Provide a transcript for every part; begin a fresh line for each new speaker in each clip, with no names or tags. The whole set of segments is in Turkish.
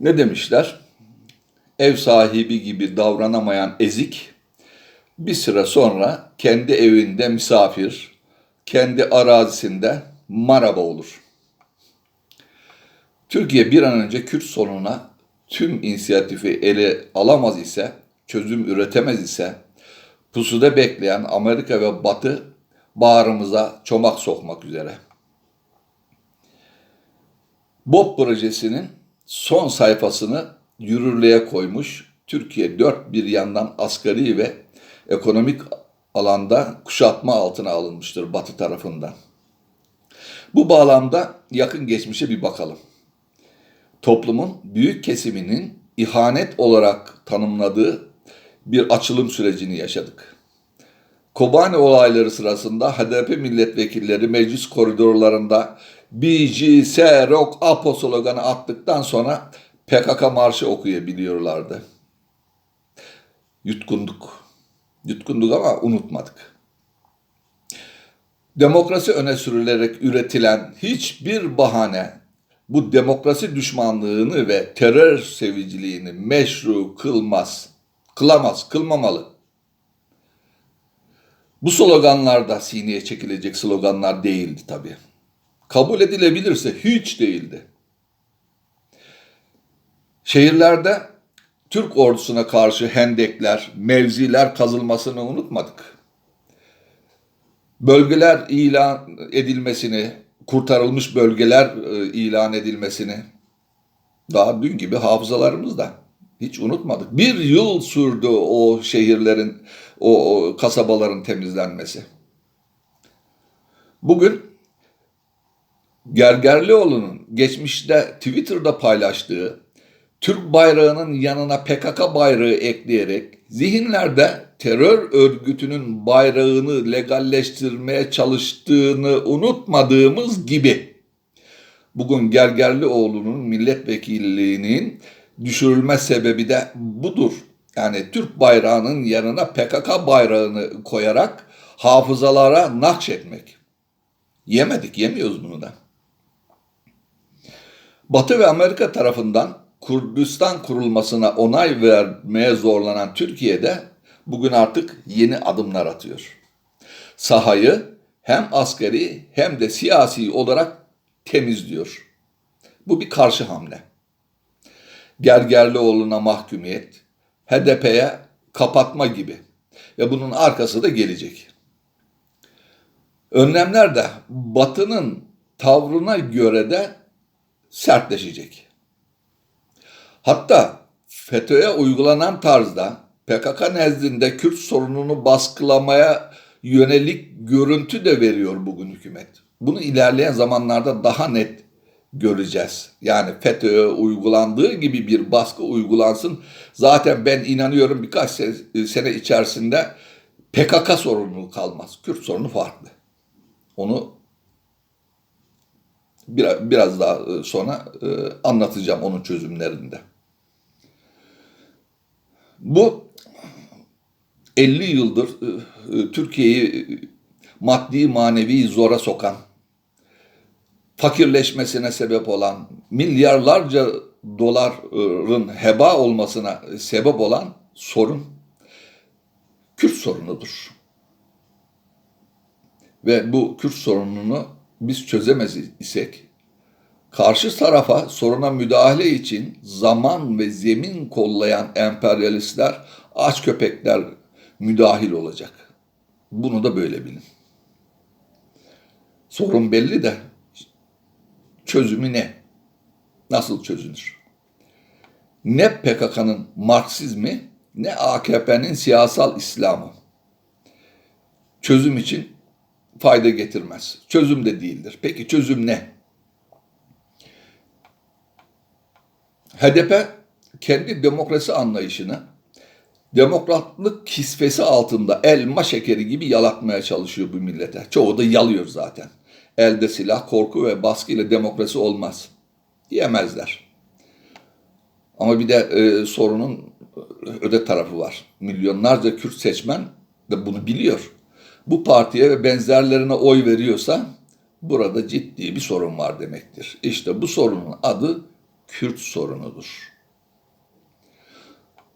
Ne demişler? Ev sahibi gibi davranamayan ezik bir süre sonra kendi evinde misafir, kendi arazisinde maraba olur. Türkiye bir an önce Kürt sorununa tüm inisiyatifi ele alamaz ise, çözüm üretemez ise, pusuda bekleyen Amerika ve Batı bağrımıza çomak sokmak üzere. BOP projesinin son sayfasını yürürlüğe koymuş. Türkiye dört bir yandan asgari ve ekonomik alanda kuşatma altına alınmıştır Batı tarafından. Bu bağlamda yakın geçmişe bir bakalım. Toplumun büyük kesiminin ihanet olarak tanımladığı bir açılım sürecini yaşadık. Kobani olayları sırasında HDP milletvekilleri meclis koridorlarında BGS Rock Apo sloganı attıktan sonra PKK marşı okuyabiliyorlardı. Yutkunduk. Yutkunduk ama unutmadık. Demokrasi öne sürülerek üretilen hiçbir bahane bu demokrasi düşmanlığını ve terör seviciliğini meşru kılmaz. Kılamaz, kılmamalı. Bu sloganlar da sineye çekilecek sloganlar değildi tabii. Kabul edilebilirse hiç değildi. Şehirlerde Türk ordusuna karşı hendekler, mevziler kazılmasını unutmadık. Bölgeler ilan edilmesini, kurtarılmış bölgeler e, ilan edilmesini daha dün gibi hafızalarımızda hiç unutmadık. Bir yıl sürdü o şehirlerin, o, o kasabaların temizlenmesi. Bugün Gergerlioğlu'nun geçmişte Twitter'da paylaştığı Türk bayrağının yanına PKK bayrağı ekleyerek zihinlerde terör örgütünün bayrağını legalleştirmeye çalıştığını unutmadığımız gibi bugün Gergerlioğlu'nun milletvekilliğinin düşürülme sebebi de budur. Yani Türk bayrağının yanına PKK bayrağını koyarak hafızalara nakşetmek. Yemedik, yemiyoruz bunu da. Batı ve Amerika tarafından Kürdistan kurulmasına onay vermeye zorlanan Türkiye'de bugün artık yeni adımlar atıyor. Sahayı hem askeri hem de siyasi olarak temizliyor. Bu bir karşı hamle. Gergerlioğlu'na mahkumiyet, HDP'ye kapatma gibi. Ve bunun arkası da gelecek. Önlemler de Batı'nın tavrına göre de sertleşecek. Hatta FETÖ'ye uygulanan tarzda PKK nezdinde Kürt sorununu baskılamaya yönelik görüntü de veriyor bugün hükümet. Bunu ilerleyen zamanlarda daha net göreceğiz. Yani FETÖ'ye uygulandığı gibi bir baskı uygulansın. Zaten ben inanıyorum birkaç sene içerisinde PKK sorunu kalmaz. Kürt sorunu farklı. Onu biraz daha sonra anlatacağım onun çözümlerinde. Bu 50 yıldır Türkiye'yi maddi manevi zora sokan, fakirleşmesine sebep olan, milyarlarca doların heba olmasına sebep olan sorun Kürt sorunudur. Ve bu Kürt sorununu biz çözemez isek karşı tarafa soruna müdahale için zaman ve zemin kollayan emperyalistler, aç köpekler müdahil olacak. Bunu da böyle bilin. Sorun belli de çözümü ne? Nasıl çözülür? Ne PKK'nın Marksizmi ne AKP'nin siyasal İslamı. Çözüm için fayda getirmez. Çözüm de değildir. Peki çözüm ne? HDP kendi demokrasi anlayışını demokratlık kisvesi altında elma şekeri gibi yalatmaya çalışıyor bu millete. Çoğu da yalıyor zaten. Elde silah, korku ve baskı ile demokrasi olmaz diyemezler. Ama bir de e, sorunun öde tarafı var. Milyonlarca Kürt seçmen de bunu biliyor. Bu partiye ve benzerlerine oy veriyorsa burada ciddi bir sorun var demektir. İşte bu sorunun adı Kürt sorunudur.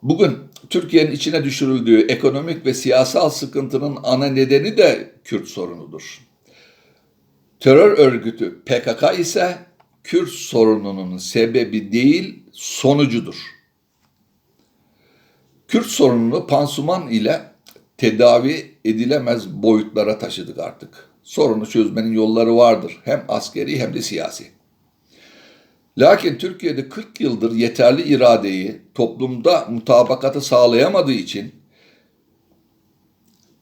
Bugün Türkiye'nin içine düşürüldüğü ekonomik ve siyasal sıkıntının ana nedeni de Kürt sorunudur. Terör örgütü PKK ise Kürt sorununun sebebi değil, sonucudur. Kürt sorununu pansuman ile tedavi edilemez boyutlara taşıdık artık. Sorunu çözmenin yolları vardır. Hem askeri hem de siyasi. Lakin Türkiye'de 40 yıldır yeterli iradeyi toplumda mutabakatı sağlayamadığı için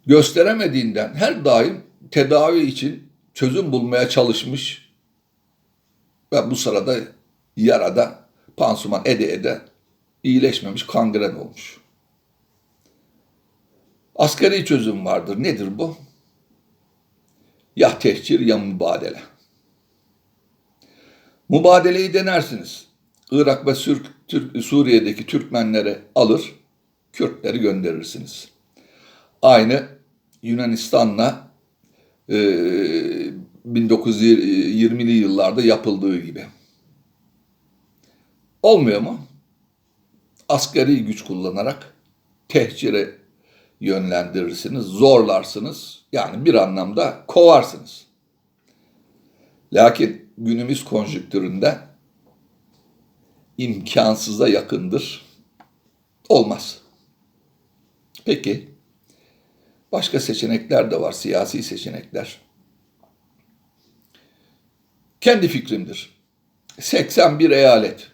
gösteremediğinden her daim tedavi için çözüm bulmaya çalışmış ve bu sırada yarada pansuman ede ede iyileşmemiş kangren olmuş. Asgari çözüm vardır. Nedir bu? Ya tehcir ya mübadele. Mübadeleyi denersiniz. Irak ve Sür Türk, Suriye'deki Türkmenleri alır, Kürtleri gönderirsiniz. Aynı Yunanistan'la e, 1920'li yıllarda yapıldığı gibi. Olmuyor mu? Asgari güç kullanarak tehcire yönlendirirsiniz, zorlarsınız. Yani bir anlamda kovarsınız. Lakin günümüz konjüktüründe imkansıza yakındır. Olmaz. Peki, başka seçenekler de var, siyasi seçenekler. Kendi fikrimdir. 81 eyalet.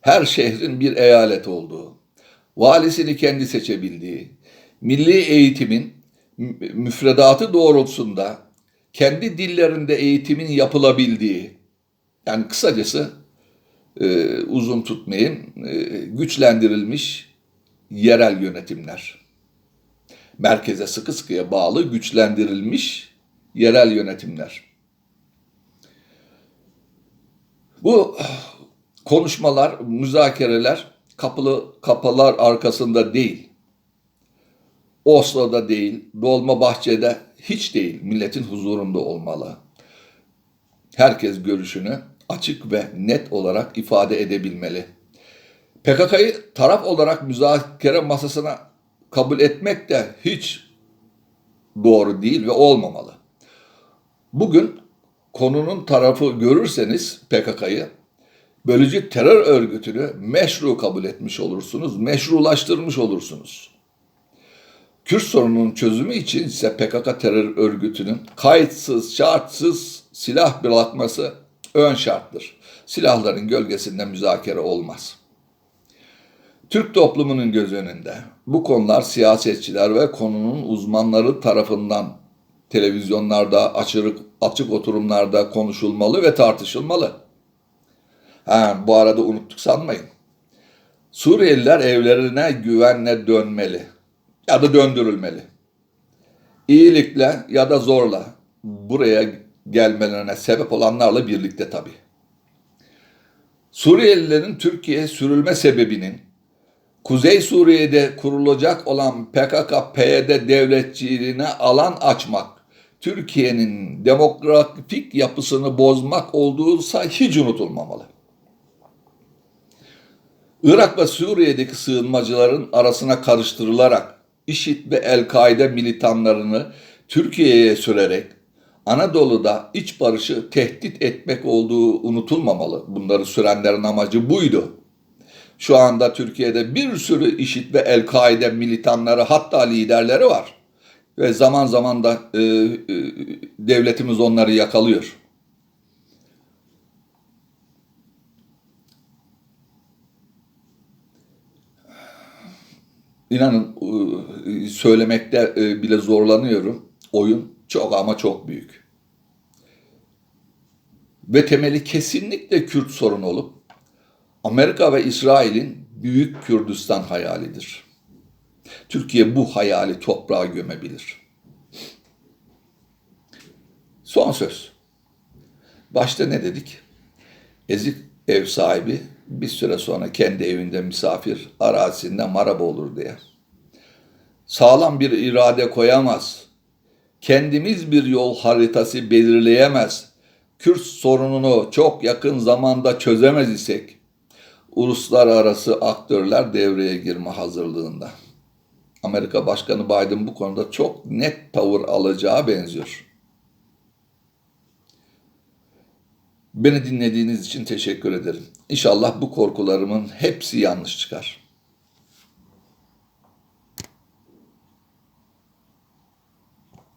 Her şehrin bir eyalet olduğu, valisini kendi seçebildiği, milli eğitimin müfredatı doğrultusunda kendi dillerinde eğitimin yapılabildiği, yani kısacası e, uzun tutmayın, e, güçlendirilmiş yerel yönetimler. Merkeze sıkı sıkıya bağlı güçlendirilmiş yerel yönetimler. Bu konuşmalar, müzakereler kapılı kapılar arkasında değil. Oslo'da değil, Dolmabahçe'de hiç değil. Milletin huzurunda olmalı. Herkes görüşünü açık ve net olarak ifade edebilmeli. PKK'yı taraf olarak müzakere masasına kabul etmek de hiç doğru değil ve olmamalı. Bugün konunun tarafı görürseniz PKK'yı bölücü terör örgütünü meşru kabul etmiş olursunuz, meşrulaştırmış olursunuz. Kürt sorununun çözümü için ise PKK terör örgütünün kayıtsız, şartsız silah bırakması ön şarttır. Silahların gölgesinde müzakere olmaz. Türk toplumunun göz önünde bu konular siyasetçiler ve konunun uzmanları tarafından televizyonlarda, açık, açık oturumlarda konuşulmalı ve tartışılmalı. Ha, bu arada unuttuk sanmayın. Suriyeliler evlerine güvenle dönmeli ya da döndürülmeli. İyilikle ya da zorla buraya gelmelerine sebep olanlarla birlikte tabii. Suriyelilerin Türkiye'ye sürülme sebebinin Kuzey Suriye'de kurulacak olan PKK-PYD devletçiliğine alan açmak, Türkiye'nin demografik yapısını bozmak olduğuysa hiç unutulmamalı. Irak ve Suriye'deki sığınmacıların arasına karıştırılarak IŞİD ve El-Kaide militanlarını Türkiye'ye sürerek Anadolu'da iç barışı tehdit etmek olduğu unutulmamalı. Bunları sürenlerin amacı buydu. Şu anda Türkiye'de bir sürü IŞİD ve El-Kaide militanları hatta liderleri var. Ve zaman zaman da e, e, devletimiz onları yakalıyor. İnanın e, söylemekte e, bile zorlanıyorum. Oyun çok ama çok büyük. Ve temeli kesinlikle Kürt sorunu olup Amerika ve İsrail'in Büyük Kürdistan hayalidir. Türkiye bu hayali toprağa gömebilir. Son söz. Başta ne dedik? Ezik ev sahibi bir süre sonra kendi evinde misafir arazisinde maraba olur diye. Sağlam bir irade koyamaz. Kendimiz bir yol haritası belirleyemez. Kürt sorununu çok yakın zamanda çözemez isek uluslararası aktörler devreye girme hazırlığında. Amerika Başkanı Biden bu konuda çok net tavır alacağı benziyor. Beni dinlediğiniz için teşekkür ederim. İnşallah bu korkularımın hepsi yanlış çıkar.